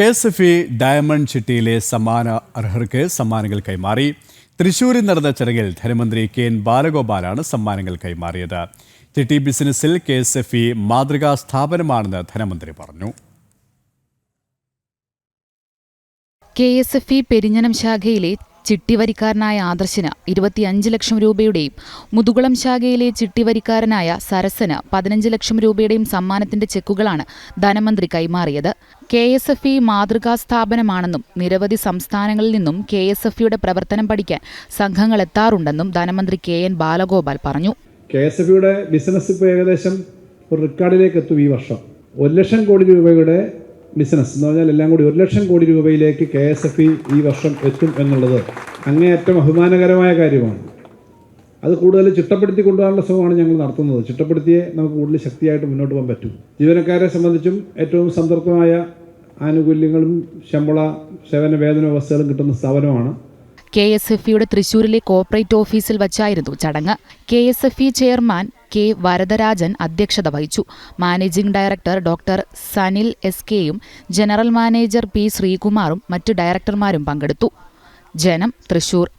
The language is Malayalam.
K S F E diamond ചിട്ടിയിലെ സമ്മാന അർഹർക്ക് സമ്മാനങ്ങൾ കൈമാറി. തൃശൂരിൽ നടന്ന ചടങ്ങിൽ ധനമന്ത്രി കെ എൻ ബാലഗോപാലാണ് സമ്മാനങ്ങൾ കൈമാറിയത്. ചിട്ടി ബിസിനസ്സിൽ കെ എസ് എഫ് ഇ മാതൃകാ സ്ഥാപനമാണെന്ന് ധനമന്ത്രി പറഞ്ഞു. K S F E Perinjanam ശാഖയിലെ ചിട്ടിവരിക്കാരനായ ആദർശന് ഇരുപത്തിയഞ്ച് ലക്ഷം രൂപയുടെയും മുതുകുളം ശാഖയിലെ ചിട്ടിവരിക്കാരനായ സരസന് പതിനഞ്ച് ലക്ഷം രൂപയുടെയും സമ്മാനത്തിന്റെ ചെക്കുകളാണ് ധനമന്ത്രി കൈമാറിയത്. കെ എസ് എഫ് ഇ മാതൃകാ സ്ഥാപനമാണെന്നും നിരവധി സംസ്ഥാനങ്ങളിൽ നിന്നും കെ എസ് എഫ് ഇയുടെ പ്രവർത്തനം പഠിക്കാൻ സംഘങ്ങൾ എത്താറുണ്ടെന്നും ധനമന്ത്രി കെ എൻ ബാലഗോപാൽ പറഞ്ഞു. കെ എസ് എഫ് ഇയുടെ ബിസിനസ് ഇപ്പോൾ ഏകദേശം ഒരു റെക്കോർഡിലേക്ക് എത്തും ഈ വർഷം. ഒരു ലക്ഷം കോടി രൂപയുടെ ബിസിനസ് എന്ന് പറഞ്ഞാൽ എല്ലാം കൂടി ഒരു ലക്ഷം കോടി രൂപയിലേക്ക് കെ എസ് എഫ് ഇ ഈ വർഷം എത്തും എന്നുള്ളത് അങ്ങേയറ്റം അഭിമാനകരമായ കാര്യമാണ്. അത് കൂടുതൽ ചിട്ടപ്പെടുത്തി കൊണ്ടുപോകാനുള്ള ശ്രമമാണ് ഞങ്ങൾ നടത്തുന്നത്. ചിട്ടപ്പെടുത്തിയേ നമുക്ക് കൂടുതൽ ശക്തിയായിട്ട് മുന്നോട്ട് പോകാൻ പറ്റും. ജീവനക്കാരെ സംബന്ധിച്ചും ഏറ്റവും സംതൃപ്തമായ ആനുകൂല്യങ്ങളും ശമ്പള സേവന വേതന വ്യവസ്ഥകളും കിട്ടുന്ന സ്ഥാപനമാണ്. കെ എസ് എഫ് ഇയുടെ തൃശൂരിലെ കോർപ്പറേറ്റ് ഓഫീസിൽ വച്ചായിരുന്നു ചടങ്ങ്. K S F E chairman K Varadarajan അധ്യക്ഷത വഹിച്ചു. Managing director doctor Sanil S. കെയും ജനറൽ മാനേജർ പി. ശ്രീകുമാറും മറ്റു ഡയറക്ടർമാരും പങ്കെടുത്തു. ജനം തൃശൂർ.